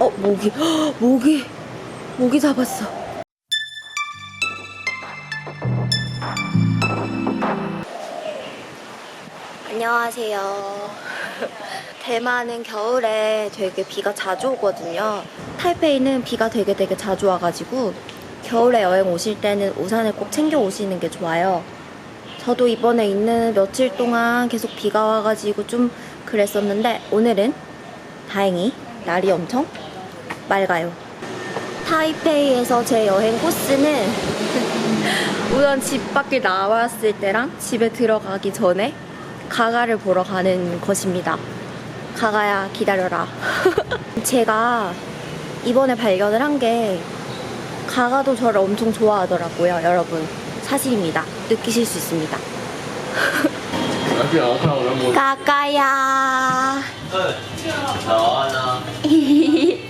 어 모기. 헉, 모기. 모기 잡았어. 안녕하세요. 대만은 겨울에 되게 비가 자주 오거든요. 타이페이는 비가 되게 되게 자주 와가지고 겨울에 여행 오실 때는 우산을 꼭 챙겨 오시는 게 좋아요. 저도 이번에 있는 며칠 동안 계속 비가 와가지고 좀 그랬었는데 오늘은 다행히 날이 엄청 맑아요. 타이페이에서 제 여행 코스는 우선 집 밖에 나왔을 때랑 집에 들어가기 전에 가가를 보러 가는 것입니다. 가가야 기다려라. 제가 이번에 발견을 한 게 가가도 저를 엄청 좋아하더라고요, 여러분. 사실입니다. 느끼실 수 있습니다. 가가야.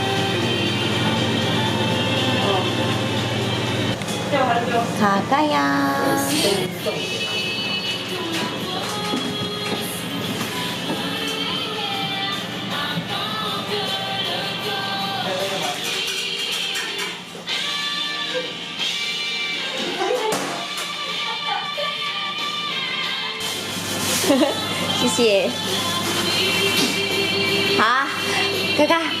가가야. 시시해. 아, 가가.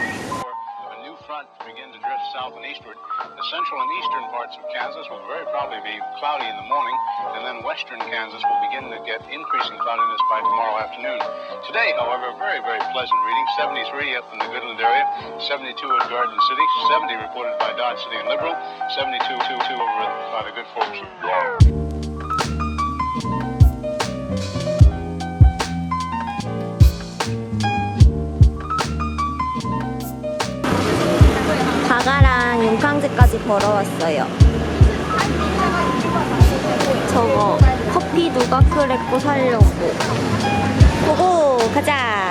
Begin to drift south and eastward. The central and eastern parts of Kansas will very probably be cloudy in the morning, and then western Kansas will begin to get increasing cloudiness by tomorrow afternoon. Today, however, very, very pleasant reading. 73 up in the Goodland area, 72 at Garden City, 70 reported by Dodge City and Liberal, 72 two, two over by the good folks. 용캉제까지 걸어왔어요. 저거 커피 누가 끓였고 살려고. 고고 가자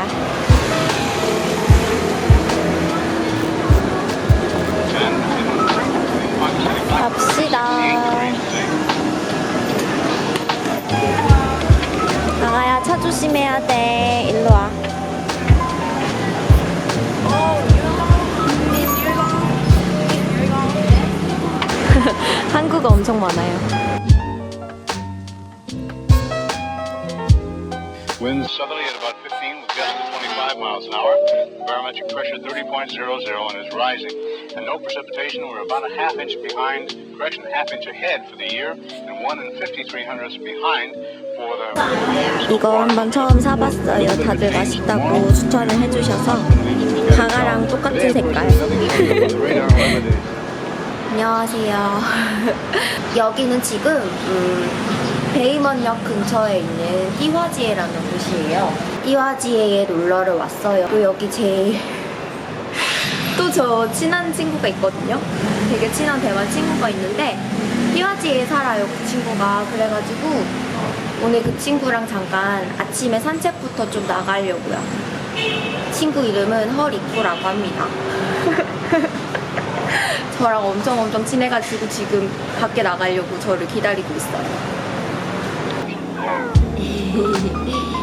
한국어 엄청 많아요. Winds southerly at about 15 with gusts of 25 miles an hour. Barometric pressure 30.00 and is rising. And no precipitation. We're about a half inch behind, correction, a half inch ahead for the year, and 1 and 53 hundredths behind for the. 이거 한번 처음 사봤어요. 다들 맛있다고 추천을 해주셔서 가가랑 똑같은 색깔. 안녕하세요. 여기는 지금 음, 베이먼역 근처에 있는 띠화지에라는 곳이에요. 띠화지에에 놀러를 왔어요. 또 여기 제 또저 친한 친구가 있거든요. 되게 친한 대만 친구가 있는데 띠화지에 살아요. 그 친구가 그래가지고 오늘 그 친구랑 잠깐 아침에 산책부터 좀 나가려고요. 친구 이름은 허리쿠라고 합니다. 저랑 엄청 엄청 친해가지고 지금 밖에 나가려고 저를 기다리고 있어요. 이거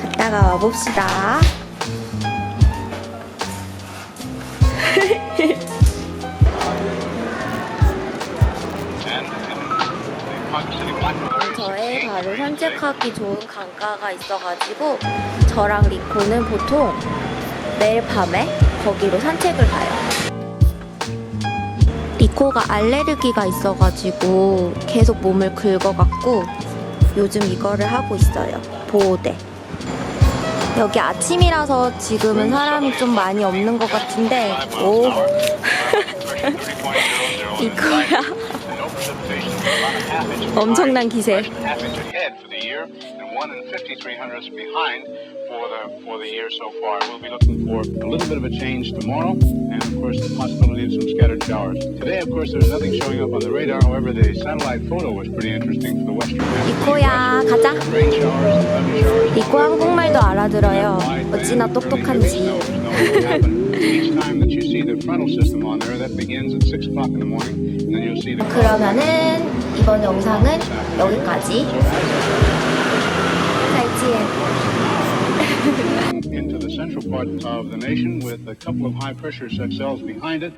갔다가 와봅시다. 근처에 바로 산책하기 좋은 강가가 있어가지고 저랑 리코는 보통 매일 밤에 거기로 산책을 가요. 리코가 알레르기가 있어가지고 계속 몸을 긁어갖고 요즘 이거를 하고 있어요. 보호대. 여기 아침이라서 지금은 사람이 좀 많이 없는 것 같은데, 오, 이거야. 엄청난 기세. half inch ahead for the year and one and 53 hundredths behind for the for the year so far. We'll be looking for a little bit of a change tomorrow, and of course the possibility of some scattered showers. Today, of course, there's nothing showing up on the radar. However, the satellite photo was pretty interesting for the western. 리코야, 가자. 리코 한국말도 알아들어요. 어찌나 똑똑한지. Each time that you see the frontal system on there, that begins at 6 o'clock in the morning, and then you'll see the 그러면은 이번 영상은 여기까지. 잘지해. into the central part of the nation with a couple of high pressure cells behind it.